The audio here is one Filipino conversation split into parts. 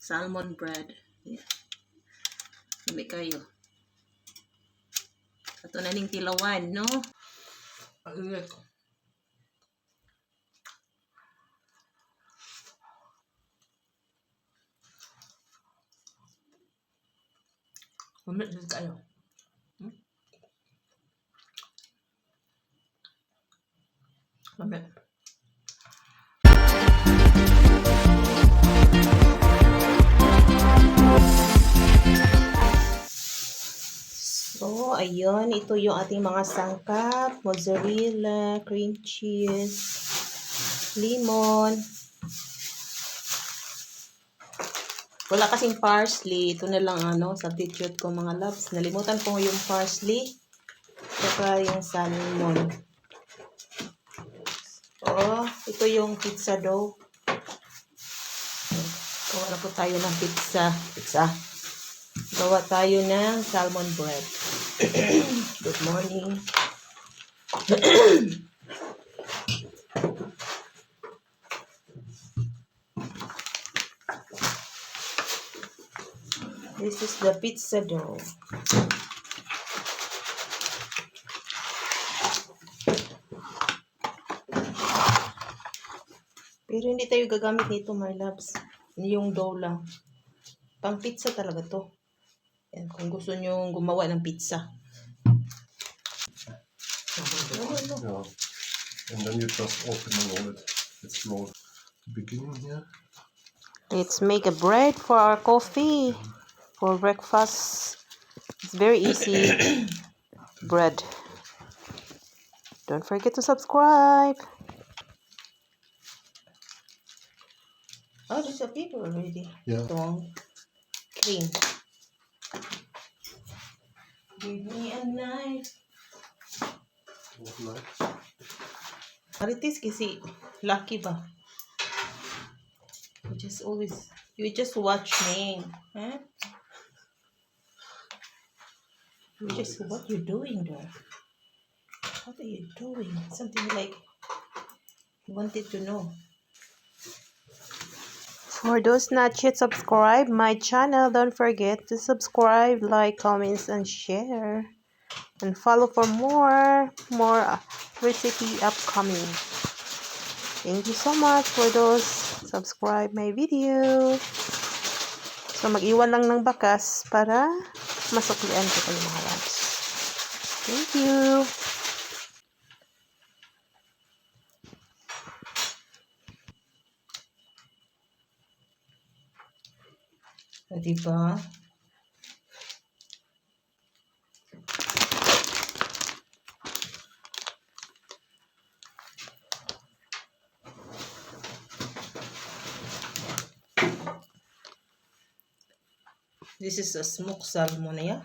Salmon bread. Yeah. Lami kayo. Ato na ning tilawan, no? Ang ingat ko. Mamit din kayo. Hmm? So, ayun. Ito yung ating mga sangkap. Mozzarella, cream cheese, lemon. Wala kasing parsley. Ito na lang ano, substitute ko mga loves. Nalimutan ko yung parsley. Saka yung salmon. Oh, ito yung pizza dough. Gawa na po tayo ng pizza. Pizza. Gawa tayo ng salmon bread. Good morning. This is the pizza dough. Pero hindi tayo gagamit nito, my loves. Yung dough lang. Pang pizza talaga to. Yan, kung gusto nyo gumawa ng pizza. Yeah. And then you just open and roll it. It's rolled. The beginning here. Let's make a bread for our coffee. For breakfast. It's very easy. bread. Don't forget to subscribe. Oh, there's a paper already. Yeah. Itong cream. Give me a like? Marites kasi lucky ba? You just always, you just watch me. Huh? You just, what you doing there? What are you doing? Something like, you wanted to know. For those not yet subscribed my channel, don't forget to subscribe, like, comments, and share. And follow for more, more uh, recipe upcoming. Thank you so much for those subscribe my video. So, mag-iwan lang ng bakas para masuklian ko kayo mga loves. Thank you. This is a smoked salmon yeah?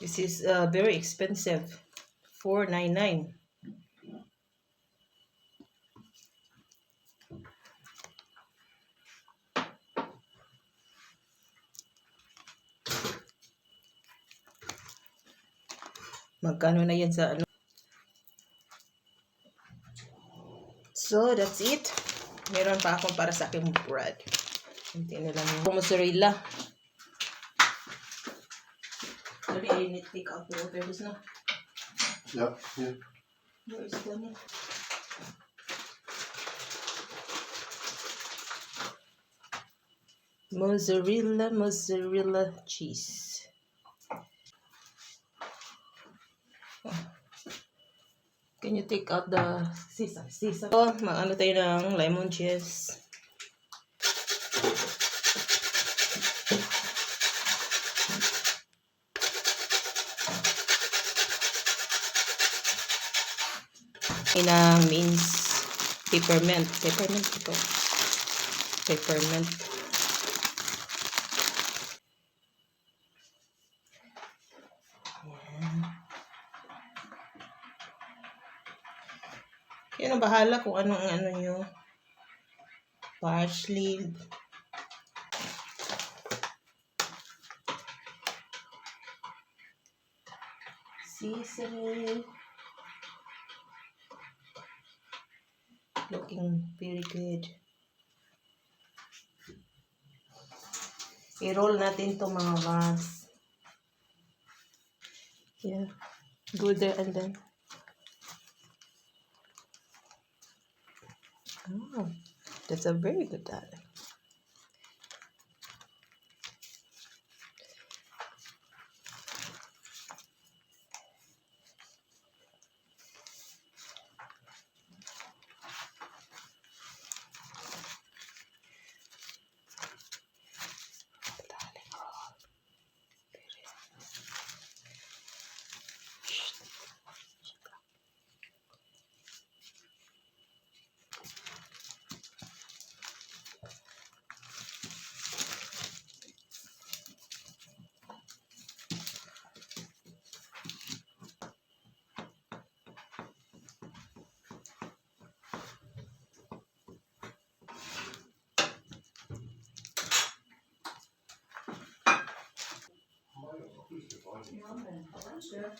This is uh, very expensive. Four nine nine. Magkano na yan sa ano? So, that's it. Meron pa akong para sa aking bread. Hindi na lang yung mozzarella. Sorry, I need to take out the water. This na. Yeah. Here. Where is milk? Mozzarella, mozzarella cheese. Can you take out the sisa? Sisa. So, mag-ano tayo ng lemon juice. Inang means peppermint. Peppermint ito. Peppermint. Yan ang bahala kung anong ano nyo. Parsley. Sesame. looking very good. I-roll natin to mga loves. Yeah. Go there and then. Oh, that's a very good dad. 两百三十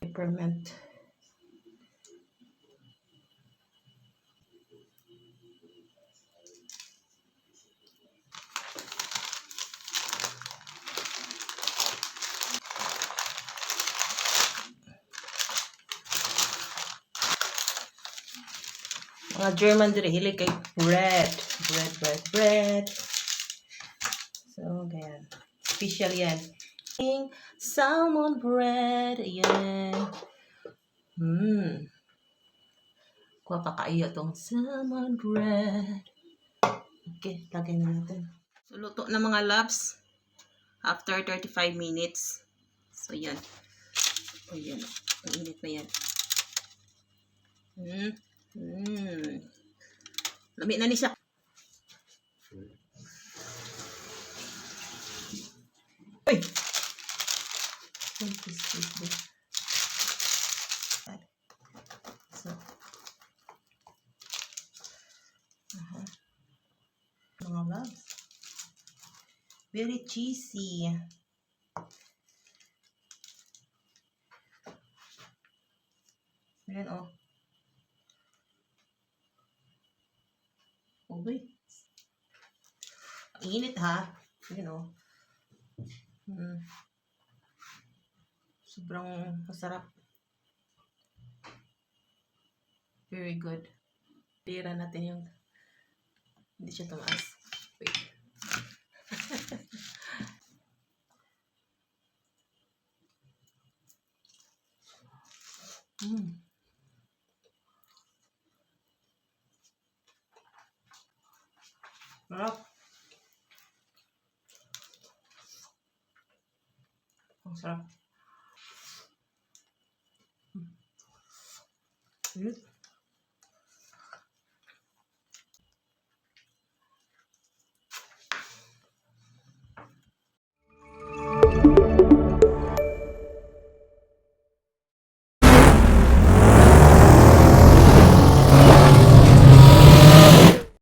Peppermint. Mga German diri hilig kay bread. Bread, bread, bread. So, ganyan. Special yan. Salmon bread. Ayan. Hmm. Kuha pa kayo tong salmon bread. Okay, lagay na natin. So, luto na mga loves. After 35 minutes. So, yan. O, yan. Ang init na yan. Hmm. Hmm. Lami na ni siya. Uy! So. Aha. Mga loves. Very cheesy. Ayan, oh. Uy. Ang init ha. Ayan, oh. Hmm. Sobrang masarap. Very good. Tira natin yung hindi siya tumaas. Wait. mm. Sarap. Ang sarap. Mm. Good.